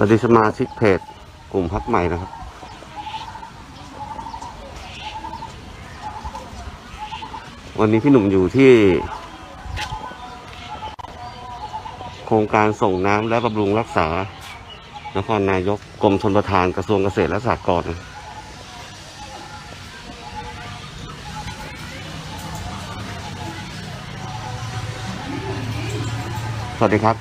สวัสดีสมาชิกเพจกลุ่มพักใหม่นะครับ วันนี้พี่หนุ่มอยู่ที่ โครงการส่งน้ำและบำรุงรักษา นครนายกกรมชนประทานกระทรวงเกษตรและสหกรณ์สวัสดีครับ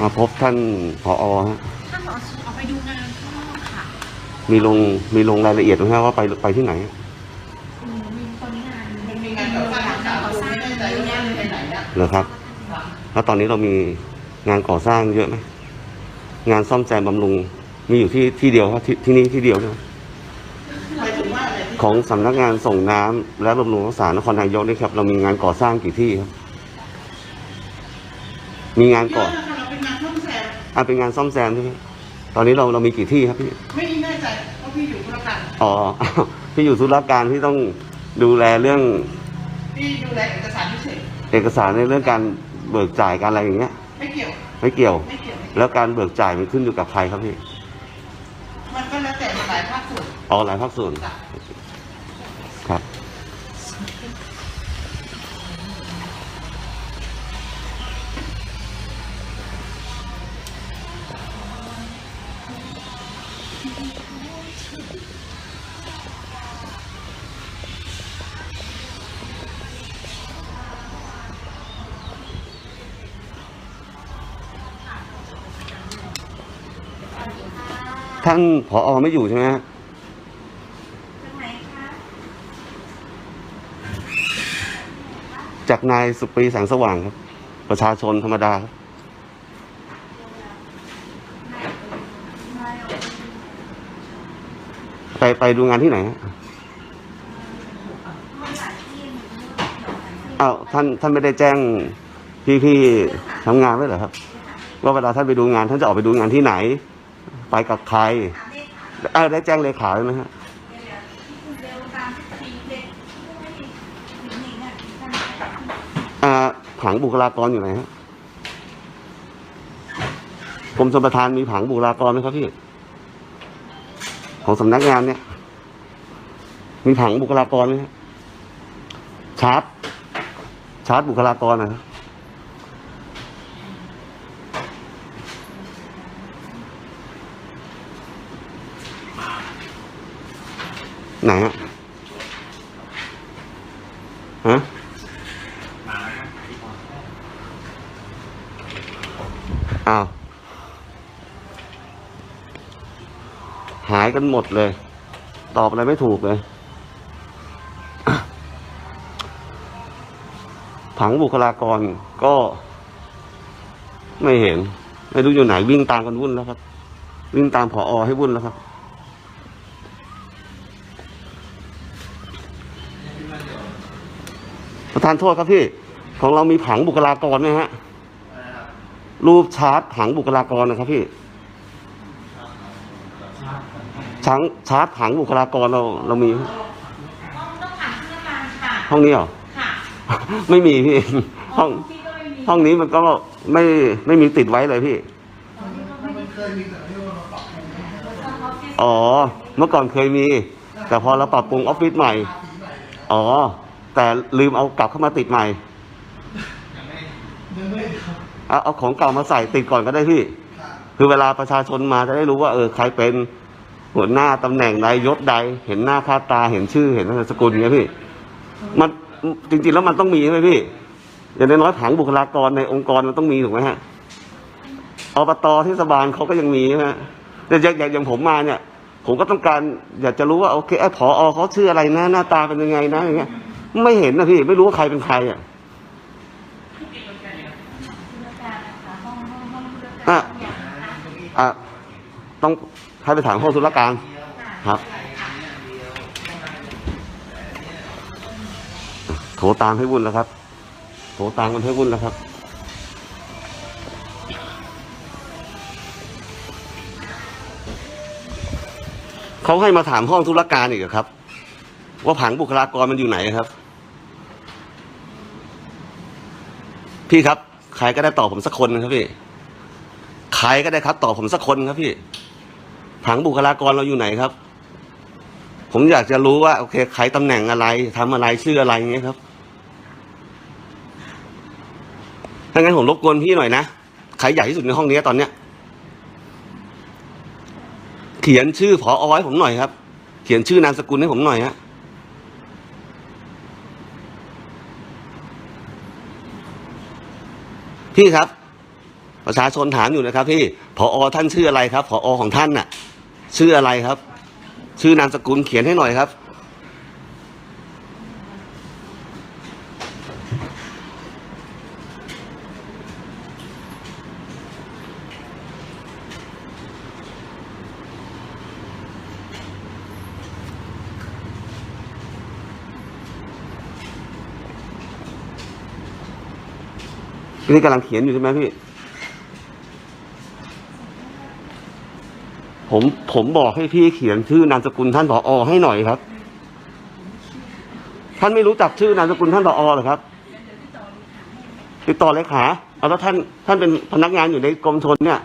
มาพบท่านผอฮะท่านผอออกไปดูงานข้างนอกค่ะมีลงมีลงรายละเอียดไหมครับว่าไปไปที่ไหนอืมมีคนงานมันมีงานก่อสร้างสามตัวไม่แน่ใจว่าไปไหนอะเหรอครับ แล้วตอนนี้เรามีงานก่อสร้างเยอะไหมงานซ่อมแซมบำรุงมีอยู่ที่ที่เดียวครับที่ที่นี่ที่เดียวใช่ไหมหมายถึงว่าอะไรที่ของสำนักงานส่งน้ำและบำรุงรักษานครนายกนี่ครับเรามีงานก่อสร้างกี่ที่ครับ มีงานเยก่อ อะนะคะ อะเป็นงานซ่อมแซมใช่ไหมตอนนี้เราเรามีกี่ที่ครับพี่ ไม่แน่ใจเพราะพี่อยู่ธุรการอ๋อ พี่อยู่ธุรการที่ต้องดูแลเรื่องพี่ดูแลเอกสารพิเศษเอกสารในเรื่องการเบิกจ่ายการอะไรอย่างเงี้ยไม่เกี่ยวไม่เกี่ยว ไม่เกี่ยว ไม่เกี่ยว แล้วการเบิกจ่ายมันขึ้นอยู่กับใครครับพี่ มันก็แล้วแต่หลายภาคส่วน อ๋อหลายภาคส่วนจ้ะค ท่านผอไม่อยู่ใช่ไหมฮะตรงไหนคะจากนายสุปรีแสงสว่างครับ ประชาชนธรรมดาครับ ไปไปดูงานที่ไหนฮะอ้าวท่านท่านไม่ได้แจ้งพี่พี่ทำงานไว้เหรอครับ ว่าเวลาท่านไปดูงาน ท่านจะออกไปดูงานที่ไหน ไปกับใครอ้าได้แจ้งเลขาไหมฮะอ่าผังบุคลากรอยู่ไหนฮะกรมชลประทานมีผังบุคลากรไหมครับพี่ ของสำนักงานเนี่ย มีผังบุคลากรไหมชาร์จชาร์จบุคลากรนะครับไหนฮะฮะ อ้าว หาย กันหมดเลย ตอบอะไรไม่ถูกเลย ผังบุคลากรก็ ไม่เห็น ไม่รู้อยู่ไหนวิ่งตามกันวุ่นแล้วครับ วิ่งตามผออให้วุ่นแล้วครับประธานโทษครับพี่ ของเรามีผังบุคลากรไหมฮะ รูปชาร์ตผังบุคลากรนะครับพี่ ชาร์ตชาร์ตผังบุคลากรเราเรามีไหมต้องต้องผ่านธุรการค่ะ ห้องนี้เหรอ ค่ะไม่มีพี่ ห้อง ที่ก็ไม่มีห้องนี้มันก็ไม่ไม่มีติดไว้เลยพี่ มันเคยมีแต่ที่ว่าเราปรับปรุงอ๋อ เมื่อก่อนเคยมี แต่พอเราปรับปรุงออฟฟิศใหม่อ๋อ แต่ลืมเอากลับเข้ามาติดใหม่ยังไม่ทเอาเอาของเก่ามาใส่ติดก่อนก็ได้พี่ำค่ะคือเวลาประชาชนมาจะได้รู้ว่าเออใครเป็น หัวหน้าตำแหน่งใดยศใด เห็นหน้าค่าตาเห็นชื่อเห็นนามสกุลเงี้ยพี่ มันจริงๆแล้วมันต้องมีใช่ไหมพี่ อย่างน้อยๆผังบุคลากรในองค์กรมันต้องมีถูกไหมฮะอบตเทศบาลเขาก็ยังมีใช่ไหมฮะแต่อย่างอย่างอย่างผมมาเนี่ย ผมก็ต้องการอยากจะรู้ว่าโอเคไอ้ผอเขาชื่ออะไรนะหน้าตาเป็นยังไงนะอย่างเงี้ย ไม่เห็นนะพี่ ไม่รู้ว่าใครเป็นใครอะธุรการนะคะห้องห้องห้องธุรอะการอย่างนะคะอะต้อง ให้ไปถามห้องธุรการครับโทรตามให้วุ่นแล้วครับโทรตามกันให้วุ่นแล้วครับเขาให้มาถามห้องธุรการอีกเหรอครับ ว่าผังบุคลากรมันอยู่ไหนครับ พี่ครับ ใครก็ได้ตอบผมสักคนนะครับพี่ ใครก็ได้ครับ ตอบผมสักคนครับพี่ ผังบุคลากรเราอยู่ไหนครับ ผมอยากจะรู้ว่า โอเคใครตำแหน่งอะไรทำอะไรชื่ออะไรอย่างเงี้ยครับถ้างั้นผมรบกวนพี่หน่อยนะใครใหญ่ที่สุดในห้องนี้ตอนเนี้ย เขียนชื่อผออให้ผมหน่อยครับ เขียนชื่อนามสกุลให้ผมหน่อยฮะพี่ครับ ประชาชนถามอยู่นะครับ พี่ผออท่านชื่ออะไรครับผอของท่านน่ะ ชื่ออะไรครับ ชื่อนามสกุลเขียนให้หน่อยครับ นี่กำลังเขียนอยู่ใช่ไหมพี่ ผมผมบอกให้พี่เขียนชื่อนามสกุลท่านผอให้หน่อยครับ ท่านไม่รู้จักชื่อนามสกุลท่านผอเหรอครับติดต่อเลขาเอาแล้วท่านท่านเป็นพนักงานอยู่ในกรมชนเนี่ย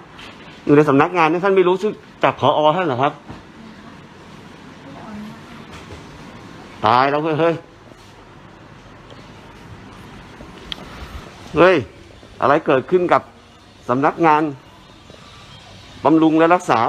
อยู่ในสำนักงานเนี่ยท่านไม่รู้ชื่อจากผอท่านเหรอครับ ตายแล้วเฮ้ยเฮ้ยเฮ้ยอะไรเกิดขึ้นกับสำนักงานบำรุงและรักษา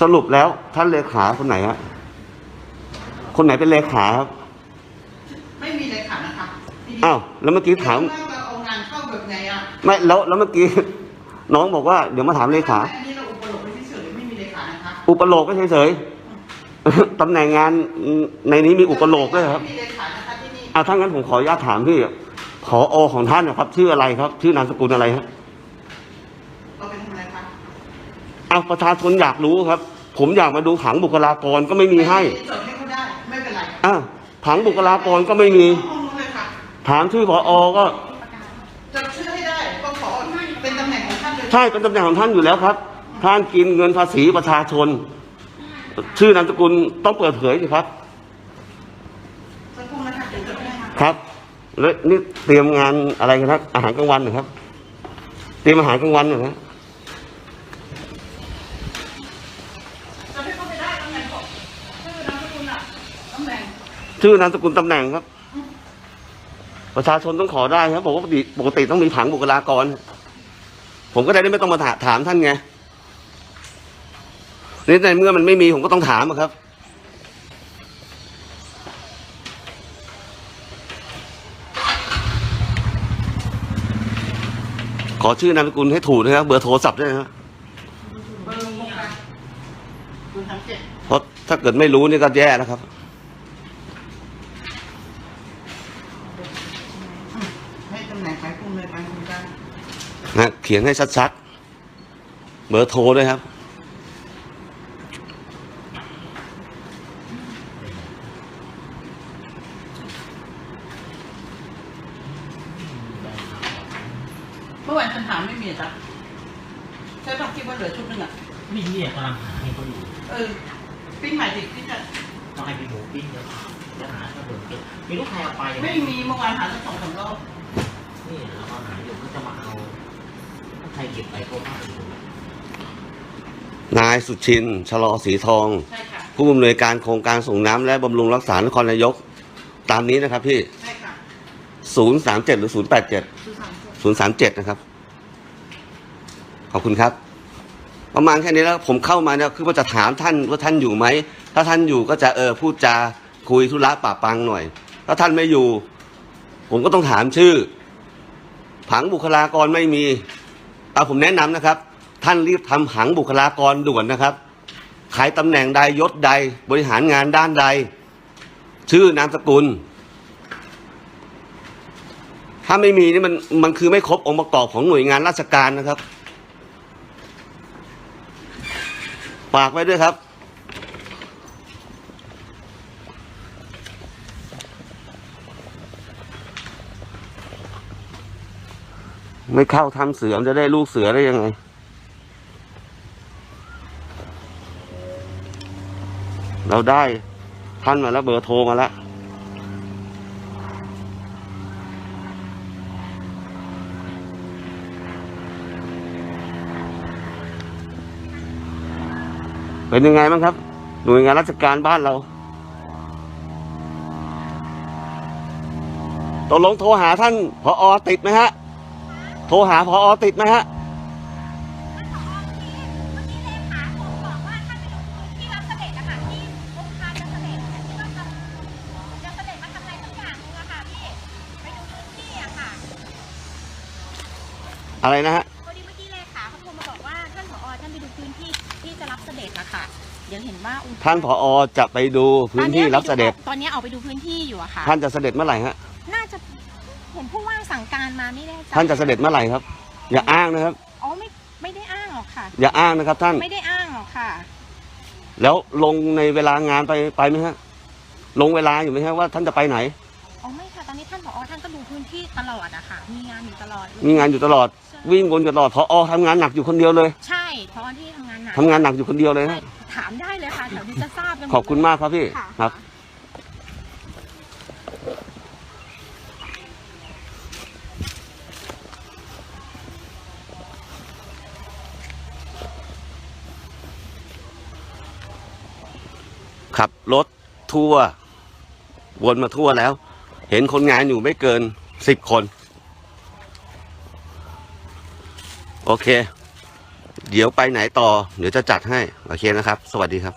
สรุปแล้วท่านเลขาคนไหนฮะคนไหนเป็นเลขาครับ ไม่มีเลยค่ะนะคะที่นี่อ้าว แล้วเมื่อกี้ถาม ว่าจะเอางานเข้าแบบไหนอะไม่แล้วแล้วเมื่อกี้ น้องบอกว่าเดี๋ยวมาถามเลขา อันนี้เราอุปโลกไปเฉยๆไม่มีเลขานะคะอุปโลกก็เฉยๆ ตำแหน่งงานในนี้มีอุปโลกด้วยครับ ไม่มีเลขานะคะที่นี่อ่าถ้างั้นผมขออนุญาตถามพี่ผอของท่านนะครับ ชื่ออะไรครับ ชื่อนามสกุลอะไรครับ เราเป็นทำอะไรคะ อ้าวประชาชนอยากรู้ครับ ผมอยากมาดูผังบุคลากรก็ไม่มีให้จดให้เขาได้ไม่เป็นไรอ้าวผังบุคลากรก็ไม่มีห้องนู้นเลยค่ะถามชื่อผอก็จดชื่อให้ได้ก็ขอเป็นตำแหน่งของท่านเลยใช่เป็นตำแหน่งของท่านอยู่แล้วครับ ท่านกินเงินภาษีประชาชน ชื่อนามสกุลต้องเปิดเผยสิครับสักครู่นะคะเดี๋ยวจดให้ค่ะครับ แล้วนี่เตรียมงานอะไรกันครับอาหารกลางวันเหรอครับ เตรียมอาหารกลางวันเหรอครับ ชื่อนามสกุลตำแหน่งครับ ประชาชนต้องขอได้ครับผมว่าปกติปกติต้องมีผังบุคลากร ผมก็ได้ไม่ต้องมาถาถามท่านไงนี่ในเมื่อมันไม่มีผมก็ต้องถามอะครับ ขอชื่อนามสกุลให้ถูกนะครับ เบอร์โทรศัพท์ด้วยนะครับเบอร์โครงการคุณทำเจ็ดเพราะถ้าเกิดไม่รู้นี่ก็แย่นะครับ ให้ตำแหน่งไปคุณเลยไปคุณกันนะเขียนให้ชัดๆ เบอร์โทรด้วยครับ เมื่อวานฉันถามไม่มีจ้ะใช่ป่ะคิดว่าเหลือชุดหนึงอะนี่เนี่ยกำลังหาให้เขาอยู่เออ ปิ้งใหม่ดิที่จะต้องให้พี่หมูปิ้งเดี๋ยวจะหาถ้าเบิกเก็บไม่รู้ใครเอาไปไม่มีเมื่อวานหาตั้งสองสามรอบ นี่เราก็หาอยู่ก็จะมาเอาถ้าใครเก็บไปก็ว่าอยู่นายสุชิน ชะลอสีทอง ใช่ค่ะ ผู้อำนวยการโครงการส่งน้ำและบำรุงรักษานครนายก ตามนี้นะครับพี่ ใช่ค่ะ037 หรือ 087 คือสามคน037 นะครับ ขอบคุณครับ ประมาณแค่นี้แล้วผมเข้ามาเนี่ยคือว่าจะถามท่านว่าท่านอยู่ไหม ถ้าท่านอยู่ก็จะเออพูดจาคุยธุระปะปังหน่อย ถ้าท่านไม่อยู่ ผมก็ต้องถามชื่อ ผังบุคลากรไม่มีเอาผมแนะนำนะครับ ท่านรีบทำผังบุคลากรด่วนนะครับใครตำแหน่งใดยศใดบริหารงานด้านใด ชื่อนามสกุล ถ้าไม่มีนี่มันมันคือไม่ครบองค์ประกอบของหน่วยงานราชการนะครับฝากไว้ด้วยครับ ไม่เข้าทำเสือมจะได้ลูกเสือได้ยังไง เราได้ท่านมาแล้วเบอร์โทรมาแล้วเป็นยังไงบ้างครับ หน่วยงานราชการบ้านเราตกลงโทรหาท่านพออติดไหมฮะ โทรหาพออติดไหมฮะที่รับเสด็จนะคะที่องค์การจะเสด็จที่ว่าทำจะเสด็จมาทำอะไรสักอย่างนึงอะค่ะพี่ไปดูพื้นที่อะค่ะอะไรนะฮะพอดีเมื่อกี้เลขาเขาโทรมาบอกว่าท่านผอท่านไปดูพื้นที่ที่จะรับเสด็จอะค่ะเดี๋ยวเห็นว่าองค์ท่านผอจะไปดูพื้นที่รับเสด็จ ตอนนี้ออกไปดูพื้นที่อยู่อะค่ะ ท่านจะเสด็จเมื่อไหร่ฮะน่าจะเห็นผู้ว่าสั่งการมาไม่ได้ท่านจะเสด็จเมื่อไหร่ครับ อย่าอ้างนะครับ อ๋อไม่ไม่ได้อ้างหรอกค่ะ อย่าอ้างนะครับ ท่าน ไม่ได้อ้างหรอกค่ะ แล้วลงในเวลางานไปไปไหมฮะ ลงเวลาอยู่ไหมฮะว่าท่านจะไปไหน อ๋อไม่ค่ะตอนนี้ท่านผอท่านก็ดูพื้นที่ตลอดอะค่ะ มีงานอยู่ตลอดมีงานอยู่ตลอด วิ่งวนอยู่ตลอดพอทำงานหนักอยู่คนเดียวเลยใช่เพราะที่ทำงานหนักทำงานหนักอยู่คนเดียวเลยใช่ฮะถามได้เลยค่ะแถวนี้จะทราบกันหดขอบคุณมากครับพี่ค่ะครับ ขับรถทั่ว วนมาทั่วแล้ว เห็นคนงานอยู่ไม่เกินสิบคน โอเค เดี๋ยวไปไหนต่อ เดี๋ยวจะจัดให้ โอเคนะครับ สวัสดีครับ